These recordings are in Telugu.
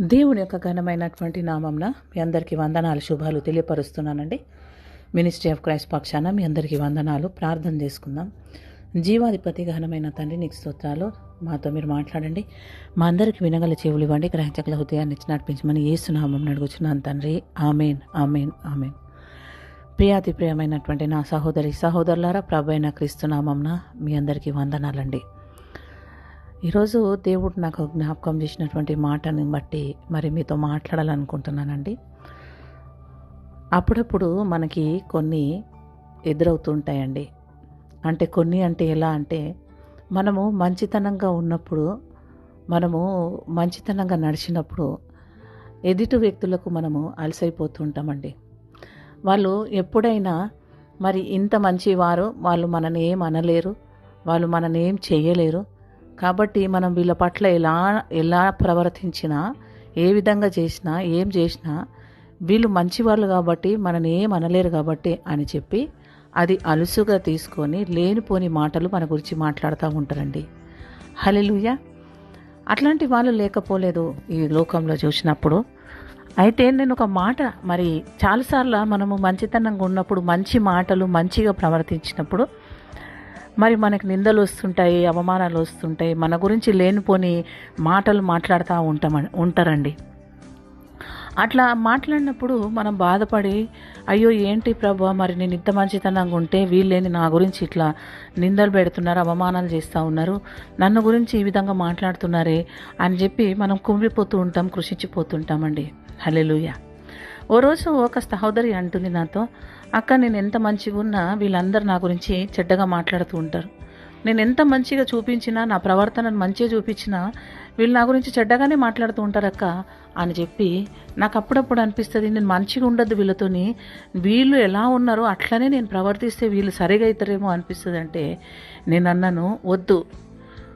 దేవుని యొక్క ఘనమైనటువంటి నామంన మీ అందరికీ వందనాలు శుభాలు తెలియపరుస్తున్నానండి. మినిస్ట్రీ ఆఫ్ క్రైస్ట్ పక్షాన మీ అందరికీ వందనాలు. ప్రార్థన చేసుకుందాం. జీవాధిపతి ఘనమైన తండ్రి నీకు స్తోత్రాలు. మాతో మీరు మాట్లాడండి. మా అందరికి వినగల చెవులు ఇవ్వండి. గ్రహించగల హృదయాన్ని ఇచ్చి నడిపించమని ఏసునామం అడుగుచున్నాను తండ్రి. Amen amen amen. ప్రియాతి ప్రియమైనటువంటి నా సహోదరి సహోదరులారా ప్రభైన క్రీస్తునామంన మీ అందరికీ వందనాలండి. ఈరోజు దేవుడు నాకు జ్ఞాపకం చేసినటువంటి మాటని బట్టి మరి మీతో మాట్లాడాలనుకుంటున్నానండి. అప్పుడప్పుడు మనకి కొన్ని ఎదురవుతుంటాయండి. అంటే కొన్ని అంటే ఎలా అంటే మనము మంచితనంగా ఉన్నప్పుడు మనము మంచితనంగా నడిచినప్పుడు ఎదుటి వ్యక్తులకు మనము అలసైపోతుంటామండి. వాళ్ళు ఎప్పుడైనా మరి ఇంత మంచివారు వాళ్ళు మనని ఏం అనలేరు వాళ్ళు మనని ఏం చేయలేరు కాబట్టి మనం వీళ్ళ పట్ల ఎలా ఎలా ప్రవర్తించినా ఏ విధంగా చేసినా ఏం చేసినా వీళ్ళు మంచివాళ్ళు కాబట్టి మనని ఏం అనలేరు కాబట్టి అని చెప్పి అది అలుసుగా తీసుకొని లేనిపోని మాటలు మన గురించి మాట్లాడుతూ ఉంటారండి. హలెలుయ అట్లాంటి వాళ్ళు లేకపోలేదు ఈ లోకంలో చూసినప్పుడు. అయితే నేను ఒక మాట మరి చాలాసార్లు మనము మంచితనంగా ఉన్నప్పుడు మంచి మాటలు మంచిగా ప్రవర్తించినప్పుడు మరి మనకి నిందలు వస్తుంటాయి అవమానాలు వస్తుంటాయి. మన గురించి లేనిపోని మాటలు మాట్లాడుతూ ఉంటాం ఉంటారండి. అట్లా మాట్లాడినప్పుడు మనం బాధపడి అయ్యో ఏంటి ప్రభా మరి నేను ఇంత మంచితనంగా ఉంటే వీళ్ళేని నా గురించి ఇట్లా నిందలు పెడుతున్నారు అవమానాలు చేస్తూ ఉన్నారు. నన్ను గురించి ఈ విధంగా మాట్లాడుతున్నారే అని చెప్పి మనం కుంగిపోతూ ఉంటాం కృషించిపోతుంటామండి హలెలుయ ఓ రోజు ఒక సహోదరి అంటుంది నాతో అక్క నేను ఎంత మంచిగా ఉన్నా వీళ్ళందరూ నా గురించి చెడ్డగా మాట్లాడుతూ ఉంటారు. నేను ఎంత మంచిగా చూపించినా నా ప్రవర్తనను మంచిగా చూపించినా వీళ్ళు నా గురించి చెడ్డగానే మాట్లాడుతూ ఉంటారక్క అని చెప్పి నాకు అప్పుడప్పుడు అనిపిస్తుంది నేను మంచిగా ఉండద్దు వీళ్ళతోని. వీళ్ళు ఎలా ఉన్నారో అట్లనే నేను ప్రవర్తిస్తే వీళ్ళు సరిగా అవుతారేమో అనిపిస్తుంది అంటే నేను అన్నాను వద్దు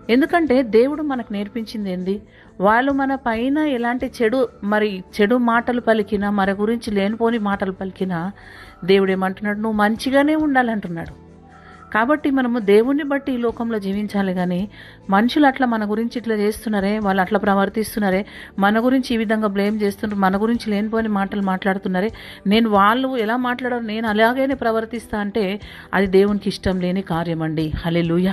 ఎందుకంటే దేవుడు మనకు నేర్పించింది ఏంది? వాళ్ళు మన పైన ఎలాంటి చెడు మరి చెడు మాటలు పలికినా మన గురించి లేనిపోని మాటలు పలికినా దేవుడు ఏమంటున్నాడు? నువ్వు మంచిగానే ఉండాలంటున్నాడు. కాబట్టి మనము దేవుణ్ణి బట్టి ఈ లోకంలో జీవించాలి కానీ మనుషులు అట్లా మన గురించి ఇట్లా చేస్తున్నారే వాళ్ళు అట్లా ప్రవర్తిస్తున్నారే మన గురించి ఈ విధంగా బ్లేమ్ చేస్తున్నారు మన గురించి లేనిపోని మాటలు మాట్లాడుతున్నారే నేను వాళ్ళు ఎలా మాట్లాడారు నేను అలాగేనే ప్రవర్తిస్తా అంటే అది దేవునికి ఇష్టం లేని కార్యం అండి హలెలుయ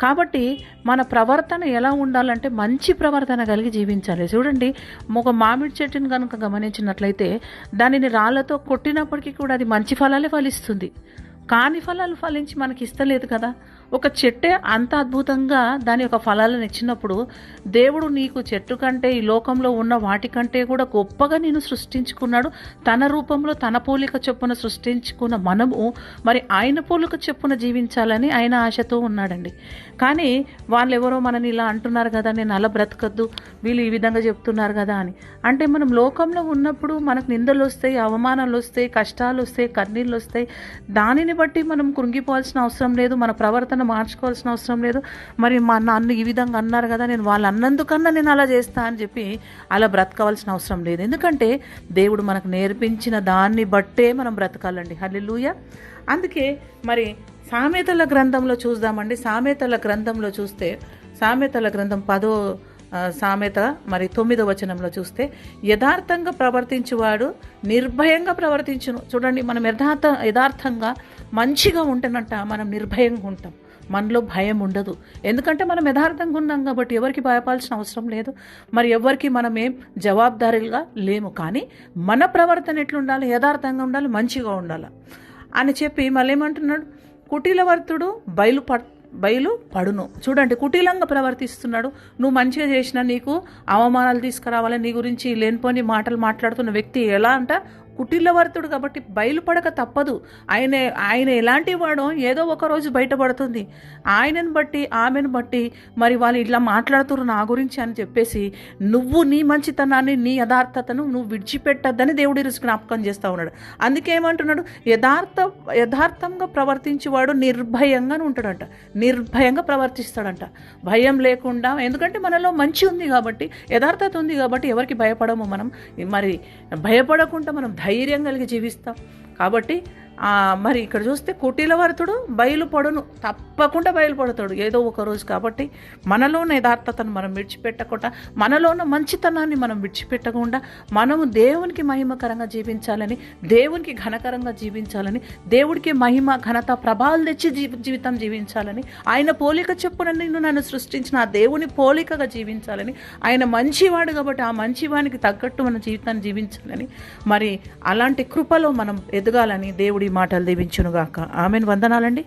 కాబట్టి మన ప్రవర్తన ఎలా ఉండాలంటే మంచి ప్రవర్తన కలిగి జీవించాలి. చూడండి ఒక మామిడి చెట్టుని కనుక గమనించినట్లయితే దానిని రాళ్ళతో కొట్టినప్పటికీ కూడా అది మంచి ఫలాలే ఫలిస్తుంది. కాని ఫలాలు ఫలించి మనకి ఇస్తలేదు కదా. ఒక చెట్టే అంత అద్భుతంగా దాని యొక్క ఫలాలను ఇచ్చినప్పుడు దేవుడు నీకు చెట్టు కంటే ఈ లోకంలో ఉన్న వాటికంటే కూడా గొప్పగా నేను సృష్టించుకున్నాడు. తన రూపంలో తన పోలిక చొప్పున సృష్టించుకున్న మనము మరి ఆయన పోలిక చొప్పున జీవించాలని ఆయన ఆశతో ఉన్నాడండి. కానీ వాళ్ళు ఎవరో మనని ఇలా అంటున్నారు కదా నేను అలా బ్రతకద్దు వీళ్ళు ఈ విధంగా చెప్తున్నారు కదా అని. అంటే మనం లోకంలో ఉన్నప్పుడు మనకు నిందలు వస్తాయి అవమానాలు వస్తాయి కష్టాలు వస్తాయి కన్నీళ్ళు వస్తాయి. దానిని బట్టి మనం కృంగిపోవాల్సిన అవసరం లేదు మన ప్రవర్తన మార్చుకోవాల్సిన అవసరం లేదు. మరి మా నాన్న ఈ విధంగా అన్నారు కదా నేను వాళ్ళు అన్నందుకన్నా నేను అలా చేస్తా అని చెప్పి అలా బ్రతకవలసిన అవసరం లేదు. ఎందుకంటే దేవుడు మనకు నేర్పించిన దాన్ని బట్టే మనం బ్రతకాలండి. హల్లెలూయ. అందుకే మరి సామెతల గ్రంథంలో చూద్దామండి. సామెతల గ్రంథంలో చూస్తే సామెతల గ్రంథం పదో సామెత మరి తొమ్మిదో వచనంలో చూస్తే యథార్థంగా ప్రవర్తించువాడు నిర్భయంగా ప్రవర్తించును. చూడండి మనం యథార్థ యథార్థంగా మంచిగా ఉంటేనంట మనం నిర్భయంగా ఉంటాం. మనలో భయం ఉండదు. ఎందుకంటే మనం యథార్థంగా ఉన్నాం కాబట్టి ఎవరికి భయపాల్సిన అవసరం లేదు. మరి ఎవరికి మనం ఏం జవాబుదారీలుగా లేము. కానీ మన ప్రవర్తన ఎట్లుండాలి? యథార్థంగా ఉండాలి మంచిగా ఉండాలి. అని చెప్పి మళ్ళీ ఏమంటున్నాడు కుటీలవర్తుడు బయలు బయలు పడును. చూడండి కుటీలంగా ప్రవర్తిస్తున్నాడు. నువ్వు మంచిగా చేసినా నీకు అవమానాలు తీసుకురావాలి. నీ గురించి లేనిపోని మాటలు మాట్లాడుతున్న వ్యక్తి ఎలా అంట? కుటిలవర్తుడు కాబట్టి బయలుపడక తప్పదు. ఆయన ఆయన ఎలాంటి వాడో ఏదో ఒక రోజు బయటపడుతుంది. ఆయనను బట్టి ఆమెను బట్టి మరి వాళ్ళు ఇట్లా మాట్లాడుతున్నారు నా గురించి అని చెప్పేసి నువ్వు నీ మంచితనాన్ని నీ యథార్థతను నువ్వు విడిచిపెట్టద్దని దేవుడి రుచి జ్ఞాపకం చేస్తూ ఉన్నాడు. అందుకేమంటున్నాడు యథార్థ యథార్థంగా ప్రవర్తించేవాడు నిర్భయంగా ఉంటాడంట. నిర్భయంగా ప్రవర్తిస్తాడంట. భయం లేకుండా ఎందుకంటే మనలో మంచి ఉంది కాబట్టి యథార్థత ఉంది కాబట్టి ఎవరికి భయపడము మనం? మరి భయపడకుండా మనం ధైర్యం కలిగి జీవిస్తాం. కాబట్టి మరి ఇక్కడ చూస్తే కుటీలవర్తుడు బయలుపడును తప్పకుండా బయలుపడతాడు. ఏదో ఒక రోజు కాబట్టి మనలోని యథార్థతను మనం విడిచిపెట్టకుండా మనలోన మంచితనాన్ని మనం విడిచిపెట్టకుండా మనము దేవునికి మహిమకరంగా జీవించాలని దేవునికి ఘనకరంగా జీవించాలని దేవుడికి మహిమ ఘనత ప్రభావాలు తెచ్చి జీవితం జీవించాలని ఆయన పోలిక చెప్పున నిన్ను నన్ను సృష్టించిన ఆ దేవుని పోలికగా జీవించాలని ఆయన మంచివాడు కాబట్టి ఆ మంచివానికి తగ్గట్టు మన జీవితాన్ని జీవించాలని మరి అలాంటి కృపలో మనం ఎదగాలని దేవుడి మాటలు దీవించునుగాక. ఆమెను. వందనాలండి.